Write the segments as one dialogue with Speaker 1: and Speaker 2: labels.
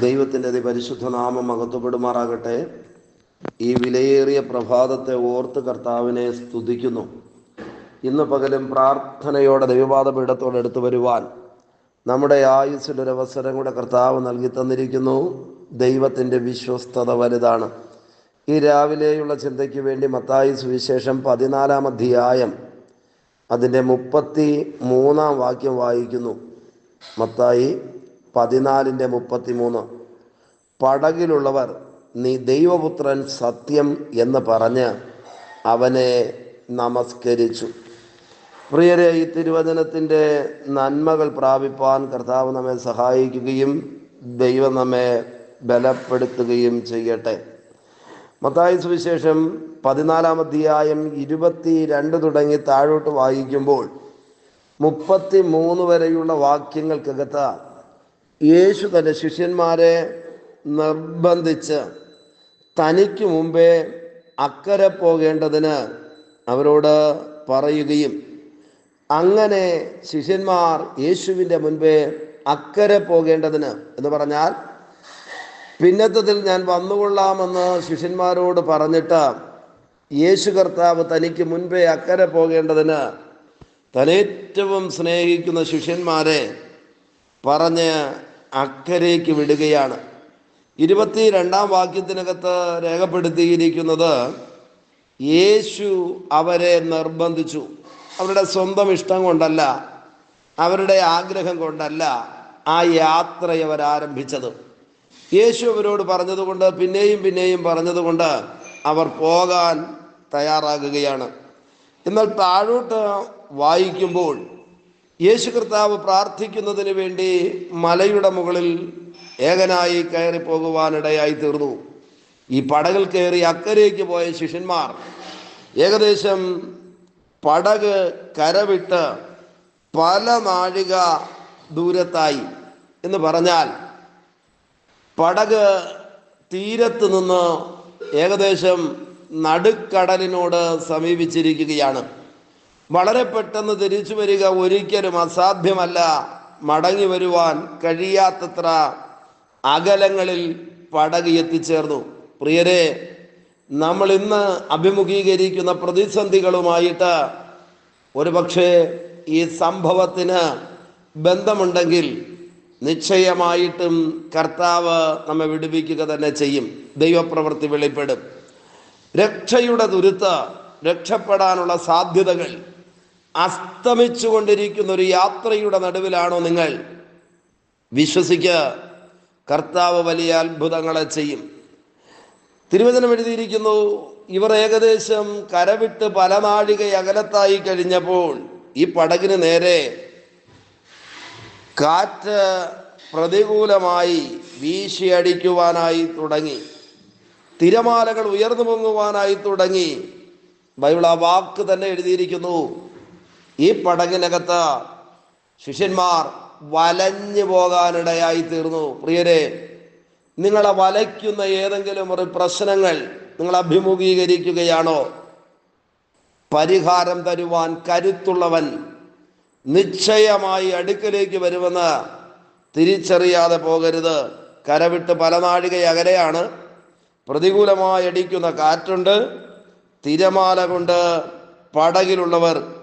Speaker 1: ദൈവത്തിന്റെ അതിപരിശുദ്ധ നാമം മഹത്വപ്പെടുമാറാകട്ടെ ഈ വിലയേറിയ പ്രഭാതത്തെ ഓർത്ത് കർത്താവിനെ സ്തുതിക്കുന്നു. ഇന്ന് പകലും പ്രാർത്ഥനയോടെ ദൈവപാത പീഠത്തോടെ എടുത്തു വരുവാൻ നമ്മുടെ ആയുസിലൊരവസരം കൂടെ കർത്താവ് നൽകി തന്നിരിക്കുന്നു. ദൈവത്തിന്റെ വിശ്വസ്തത വലുതാണ്. ഈ രാവിലെയുള്ള ചിന്തയ്ക്ക് വേണ്ടി മത്തായി സുവിശേഷം പതിനാലാം അധ്യായം അതിന്റെ മുപ്പത്തി മൂന്നാം വാക്യം വായിക്കുന്നു. മത്തായി പതിനാലിന്റെ മുപ്പത്തി മൂന്ന് പടകിലുള്ളവർ നീ ദൈവപുത്രൻ സത്യം എന്ന് പറഞ്ഞ് അവനെ നമസ്കരിച്ചു. പ്രിയരെ ഈ തിരുവചനത്തിന്റെ നന്മകൾ പ്രാപിപ്പാൻ കർത്താവ് നമ്മെ സഹായിക്കുകയും ദൈവം നമ്മെ ബലപ്പെടുത്തുകയും ചെയ്യട്ടെ. മത്തായ സുവിശേഷം പതിനാലാം അധ്യായം ഇരുപത്തി രണ്ട് തുടങ്ങി താഴോട്ട് വായിക്കുമ്പോൾ മുപ്പത്തി മൂന്ന് വരെയുള്ള വാക്യങ്ങൾക്കകത്ത് യേശു തന്റെ ശിഷ്യന്മാരെ നിർബന്ധിച്ച് തനിക്ക് മുമ്പേ അക്കരെ പോകേണ്ടതിന് അവരോട് പറയുകയും അങ്ങനെ ശിഷ്യന്മാർ യേശുവിന്റെ മുൻപേ അക്കരെ പോകേണ്ടതിന് എന്ന് പറഞ്ഞാൽ പിന്നത്തതിൽ ഞാൻ വന്നുകൊള്ളാമെന്ന് ശിഷ്യന്മാരോട് പറഞ്ഞിട്ട് യേശു കർത്താവ് തനിക്ക് മുൻപേ അക്കരെ പോകേണ്ടതിന് തനേറ്റവും സ്നേഹിക്കുന്ന ശിഷ്യന്മാരെ പറഞ്ഞ് അക്കരയ്ക്ക് വിടുകയാണ്. ഇരുപത്തി രണ്ടാം വാക്യത്തിനകത്ത് രേഖപ്പെടുത്തിയിരിക്കുന്നത് യേശു അവരെ നിർബന്ധിച്ചു. അവരുടെ സ്വന്തം ഇഷ്ടം കൊണ്ടല്ല അവരുടെ ആഗ്രഹം കൊണ്ടല്ല ആ യാത്ര അവർ ആരംഭിച്ചത്. യേശു അവരോട് പറഞ്ഞതുകൊണ്ട് പിന്നെയും പിന്നെയും പറഞ്ഞതുകൊണ്ട് അവർ പോകാൻ തയ്യാറാകുകയാണ്. എന്നാൽ താഴോട്ട് വായിക്കുമ്പോൾ യേശു കർത്താവ് പ്രാർത്ഥിക്കുന്നതിന് വേണ്ടി മലയുടെ മുകളിൽ ഏകനായി കയറി പോകുവാനിടയായി തീർന്നു. ഈ പടകൾ കയറി അക്കരയ്ക്ക് പോയ ശിഷ്യന്മാർ ഏകദേശം പടക് കരവിട്ട് പല നാഴിക ദൂരത്തായി എന്ന് പറഞ്ഞാൽ പടക് തീരത്ത് നിന്ന് ഏകദേശം നടുക്കടലിനോട് സമീപിച്ചിരിക്കുകയാണ്. വളരെ പെട്ടെന്ന് തിരിച്ചു വരിക ഒരിക്കലും അസാധ്യമല്ല. മടങ്ങി വരുവാൻ കഴിയാത്തത്ര അകലങ്ങളിൽ പടക് എത്തിച്ചേർന്നു. പ്രിയരെ നമ്മൾ ഇന്ന് അഭിമുഖീകരിക്കുന്ന പ്രതിസന്ധികളുമായിട്ട് ഒരുപക്ഷെ ഈ സംഭവത്തിന് ബന്ധമുണ്ടെങ്കിൽ നിശ്ചയമായിട്ടും കർത്താവ് നമ്മെ വിടുവിക്കുക തന്നെ ചെയ്യും. ദൈവപ്രവൃത്തി വെളിപ്പെടും. രക്ഷയുടെ തുരുത്ത് രക്ഷപ്പെടാനുള്ള സാധ്യതകൾ അസ്തമിച്ചു കൊണ്ടിരിക്കുന്ന ഒരു യാത്രയുടെ നടുവിലാണോ നിങ്ങൾ? വിശ്വസിക്കുക. കർത്താവ് വലിയ അത്ഭുതങ്ങളെ ചെയ്യും. തിരുവചനം എഴുതിയിരിക്കുന്നു ഇവർ ഏകദേശം കരവിട്ട് പല നാഴിക അകലത്തായി കഴിഞ്ഞപ്പോൾ ഈ പടകിന് നേരെ കാറ്റ് പ്രതികൂലമായി വീശിയടിക്കുവാനായി തുടങ്ങി. തിരമാലകൾ ഉയർന്നു പൊങ്ങുവാനായി തുടങ്ങി. ബൈബിൾ ആ വാക്ക് തന്നെ എഴുതിയിരിക്കുന്നു. ഈ പടകിനകത്ത് ശിഷ്യന്മാർ വലഞ്ഞു പോകാനിടയായി തീർന്നു. പ്രിയരെ നിങ്ങളെ വലയ്ക്കുന്ന ഏതെങ്കിലും ഒരു പ്രശ്നങ്ങൾ നിങ്ങൾ അഭിമുഖീകരിക്കുകയാണോ? പരിഹാരം തരുവാൻ കരുത്തുള്ളവൻ നിശ്ചയമായി അടുക്കലേക്ക് വരുമെന്ന് തിരിച്ചറിയാതെ പോകരുത്. കരവിട്ട് പല നാഴിക അകലെയാണ്. പ്രതികൂലമായി അടിക്കുന്ന കാറ്റുണ്ട്. തിരമാല കൊണ്ട് പടകിലുള്ളവർ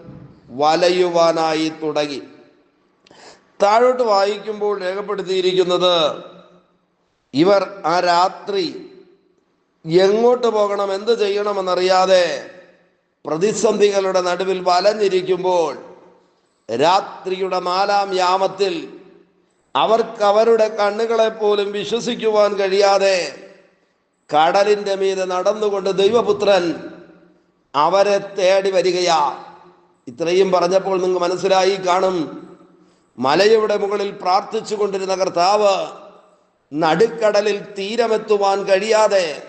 Speaker 1: വലയുവാനായി തുടങ്ങി. താഴോട്ട് വായിക്കുമ്പോൾ രേഖപ്പെടുത്തിയിരിക്കുന്നത് ഇവർ ആ രാത്രി എങ്ങോട്ട് പോകണം എന്ത് ചെയ്യണമെന്നറിയാതെ പ്രതിസന്ധികളുടെ നടുവിൽ വലഞ്ഞിരിക്കുമ്പോൾ രാത്രിയുടെ നാലാം യാമത്തിൽ അവർക്ക് അവരുടെ കണ്ണുകളെ പോലും വിശ്വസിക്കുവാൻ കഴിയാതെ കടലിന്റെ മീതെ നടന്നുകൊണ്ട് ദൈവപുത്രൻ അവരെ തേടി വരികയാ ഇത്രയും പറഞ്ഞപ്പോൾ നിങ്ങൾ മനസ്സിലായി കാണും. മലയുടെ മുകളിൽ പ്രാർത്ഥിച്ചു കൊണ്ടിരുന്ന കർത്താവ് നടുക്കടലിൽ തീരമെത്തുവാൻ കഴിയാതെ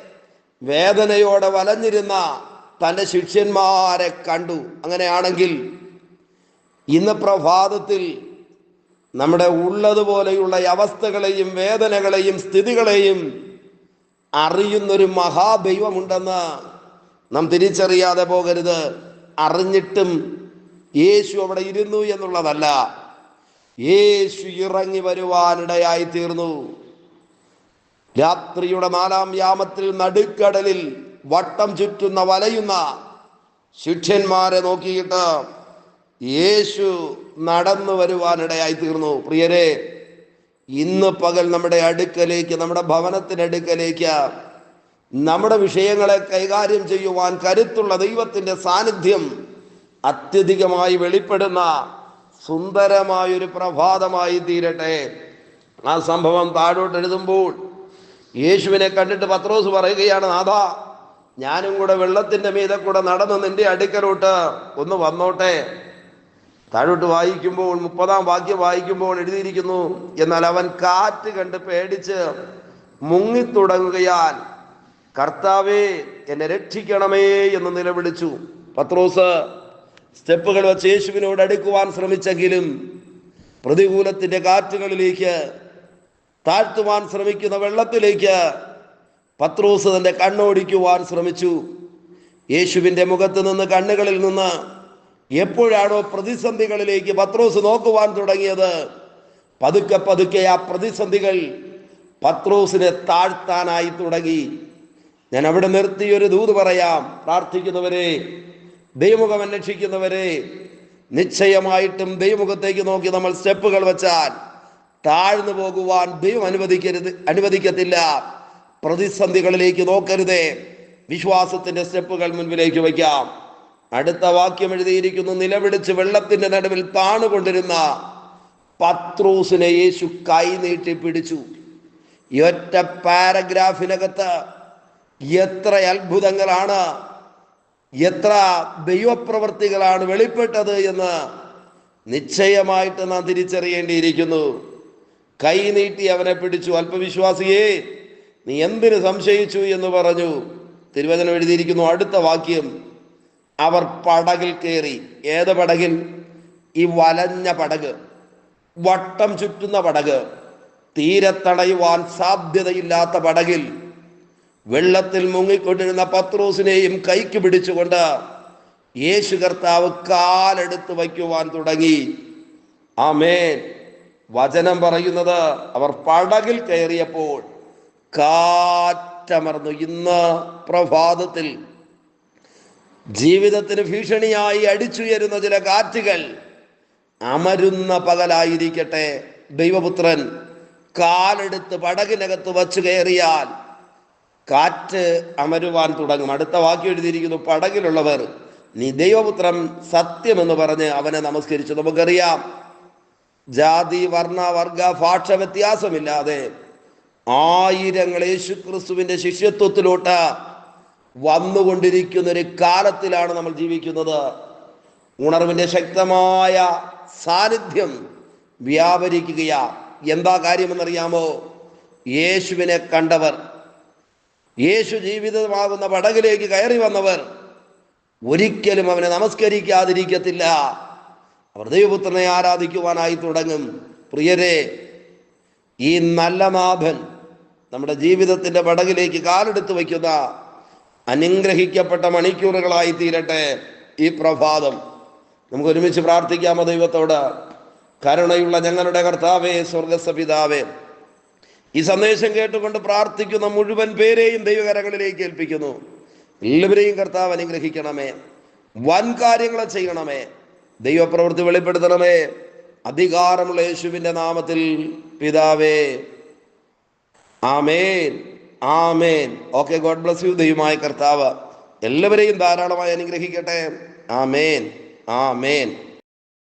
Speaker 1: വേദനയോടെ വലഞ്ഞിരുന്ന തന്റെ ശിഷ്യന്മാരെ കണ്ടു. അങ്ങനെയാണെങ്കിൽ ഇന്ന് പ്രഭാതത്തിൽ നമ്മുടെ ഉള്ളതുപോലെയുള്ള അവസ്ഥകളെയും വേദനകളെയും സ്ഥിതികളെയും അറിയുന്നൊരു മഹാദൈവമുണ്ടെന്ന് നാം തിരിച്ചറിയാതെ പോകരുത്. അറിഞ്ഞിട്ടും യേശു അവിടെ ഇരുന്നു എന്നുള്ളതല്ല. യേശു ഇറങ്ങി വരുവാനിടയായി തീർന്നു. രാത്രിയുടെ നാലാം യാമത്തിൽ നടുക്കടലിൽ വട്ടം ചുറ്റുന്ന വലയുന്ന ശിഷ്യന്മാരെ നോക്കിയിട്ട് യേശു നടന്നു വരുവാനിടയായി തീർന്നു. പ്രിയരെ ഇന്ന് പകൽ നമ്മുടെ അടുക്കലേക്ക് നമ്മുടെ ഭവനത്തിനടുക്കലേക്ക് നമ്മുടെ വിഷയങ്ങളെ കൈകാര്യം ചെയ്യുവാൻ കരുത്തുള്ള ദൈവത്തിന്റെ സാന്നിധ്യം അത്യധികമായി വെളിപ്പെടുന്ന സുന്ദരമായൊരു പ്രഭാതമായി തീരട്ടെ. ആ സംഭവം താഴോട്ട് എഴുതുമ്പോൾ യേശുവിനെ കണ്ടിട്ട് പത്രോസ് പറയുകയാണ് നാഥ ഞാനും കൂടെ വെള്ളത്തിന്റെ മീതെ കൂടെ നടന്ന് നിന്റെ അടുക്കലോട്ട് ഒന്ന് വന്നോട്ടെ. താഴോട്ട് വായിക്കുമ്പോൾ മുപ്പതാം വാക്യം വായിക്കുമ്പോൾ എഴുതിയിരിക്കുന്നു എന്നാൽ അവൻ കാറ്റ് കണ്ട് പേടിച്ച് മുങ്ങിത്തുടങ്ങുകയാൽ കർത്താവേ എന്നെ രക്ഷിക്കണമേ എന്ന് നിലവിളിച്ചു. പത്രോസ് സ്റ്റെപ്പുകൾ വെച്ച് യേശുവിനോട് അടുക്കുവാൻ ശ്രമിച്ചെങ്കിലും പ്രതികൂലത്തിന്റെ കാറ്റുകളിലേക്ക് താഴ്ത്തുവാൻ ശ്രമിക്കുന്ന വെള്ളത്തിലേക്ക് പത്രോസ് തന്റെ കണ്ണോടിക്കുവാൻ ശ്രമിച്ചു. യേശുവിന്റെ മുഖത്ത് നിന്ന് കണ്ണുകളിൽ നിന്ന് എപ്പോഴാണോ പ്രതിസന്ധികളിലേക്ക് പത്രോസ് നോക്കുവാൻ തുടങ്ങിയത് പതുക്കെ പതുക്കെ ആ പ്രതിസന്ധികൾ പത്രോസിനെ താഴ്ത്താനായി തുടങ്ങി. ഞാൻ അവിടെ നിർത്തി ഒരു ദൂത് പറയാം. പ്രാർത്ഥിക്കുന്നവരെ ദൈവമുഖം അന്വേഷിക്കുന്നവരെ നിശ്ചയമായിട്ടും ദൈവമുഖത്തേക്ക് നോക്കി നമ്മൾ സ്റ്റെപ്പുകൾ വെച്ചാൽ താഴ്ന്നു പോകുവാൻ ദൈവം അനുവദിക്കരുത് അനുവദിക്കത്തില്ല. പ്രതിസന്ധികളിലേക്ക് നോക്കരുതേ. വിശ്വാസത്തിന്റെ സ്റ്റെപ്പുകൾ മുൻപിലേക്ക് വയ്ക്കാം. അടുത്ത വാക്യം എഴുതിയിരിക്കുന്നു നിലവിളിച്ച് വെള്ളത്തിന്റെ നടുവിൽ താണുകൊണ്ടിരുന്ന പത്രൂസിനെ യേശു കൈ നീട്ടി പിടിച്ചു. ഒറ്റ പാരഗ്രാഫിനകത്ത് എത്ര അത്ഭുതങ്ങളാണ്. എത്ര ദൈവപ്രവർത്തികളാണ് വെളിപ്പെട്ടത് എന്ന് നിശ്ചയമായിട്ട് നാം തിരിച്ചറിയേണ്ടിയിരിക്കുന്നു. കൈ നീട്ടി അവനെ പിടിച്ചു. അല്പവിശ്വാസിയെ നീ എന്തിന് സംശയിച്ചു എന്ന് പറഞ്ഞു. തിരുവചനം എഴുതിയിരിക്കുന്നു അടുത്ത വാക്യം. അവർ പടകിൽ കയറി. ഏത് പടകിൽ? ഈ വലഞ്ഞ പടക്. വട്ടം ചുറ്റുന്ന പടക്. തീരത്തടയുവാൻ സാധ്യതയില്ലാത്ത പടകിൽ. വെള്ളത്തിൽ മുങ്ങിക്കൊണ്ടിരുന്ന പത്രോസിനെയും കൈക്ക് പിടിച്ചുകൊണ്ട് യേശു കർത്താവ് കാലെടുത്ത് വയ്ക്കുവാൻ തുടങ്ങി. ആമേൻ. വചനം പറയുന്നത് അവർ പടകിൽ കയറിയപ്പോൾ കാറ്റമർന്നു. ഇന്ന് പ്രഭാതത്തിൽ ജീവിതത്തിന് ഭീഷണിയായി അടിച്ചുയരുന്ന ചില കാറ്റുകൾ അമരുന്ന പകലായിരിക്കട്ടെ. ദൈവപുത്രൻ കാലെടുത്ത് പടകിനകത്ത് വച്ചു കയറിയാൽ കാറ്റ് അമരുവാൻ തുടങ്ങും. അടുത്ത വാക്യം എഴുതിയിരിക്കുന്നു പടകിലുള്ളവർ നീ ദൈവപുത്രൻ സത്യമെന്ന് പറഞ്ഞ് അവനെ നമസ്കരിച്ചു. നമുക്കറിയാം ജാതി വർണ വർഗ ഭാഷ വ്യത്യാസമില്ലാതെ ആയിരങ്ങൾ യേശുക്രിസ്തുവിന്റെ ശിഷ്യത്വത്തിലോട്ട് വന്നുകൊണ്ടിരിക്കുന്ന ഒരു കാലത്തിലാണ് നമ്മൾ ജീവിക്കുന്നത്. ഉണർവിന്റെ ശക്തമായ സാന്നിധ്യം വ്യാപരിക്കുകയാ. എന്താ കാര്യമെന്നറിയാമോ? യേശുവിനെ കണ്ടവർ യേശു ജീവിതമാകുന്ന പടകിലേക്ക് കയറി വന്നവർ ഒരിക്കലും അവനെ നമസ്കരിക്കാതിരിക്കത്തില്ല. അവർ ദൈവപുത്രനെ ആരാധിക്കുവാനായി തുടങ്ങും. പ്രിയരെ ഈ നല്ല നാഥൻ നമ്മുടെ ജീവിതത്തിന്റെ പടകിലേക്ക് കാലെടുത്ത് വയ്ക്കുന്ന അനുഗ്രഹിക്കപ്പെട്ട മണിക്കൂറുകളായി തീരട്ടെ ഈ പ്രഭാതം. നമുക്ക് ഒരുമിച്ച് പ്രാർത്ഥിക്കാമോ ദൈവത്തോട്? കരുണയുള്ള ഞങ്ങളുടെ കർത്താവേ സ്വർഗസ്വ പിതാവേ ഈ സന്ദേശം കേട്ടുകൊണ്ട് പ്രാർത്ഥിക്കുന്ന മുഴുവൻ പേരെയും ദൈവകരങ്ങളിലേക്ക് ഏൽപ്പിക്കുന്നു. എല്ലാവരെയും കർത്താവ് അനുഗ്രഹിക്കണമേ. വൻ കാര്യങ്ങളെ ചെയ്യണമേ. ദൈവപ്രവൃത്തി വെളിപ്പെടുത്തണമേ. അധികാരമുള്ള യേശുവിന്റെ നാമത്തിൽ പിതാവേ. Amen. Amen. Okay God bless you ദൈവമായ കർത്താവ്. എല്ലാവരെയും ധാരാളമായി അനുഗ്രഹിക്കട്ടെ. ആമേൻ. ആമേൻ.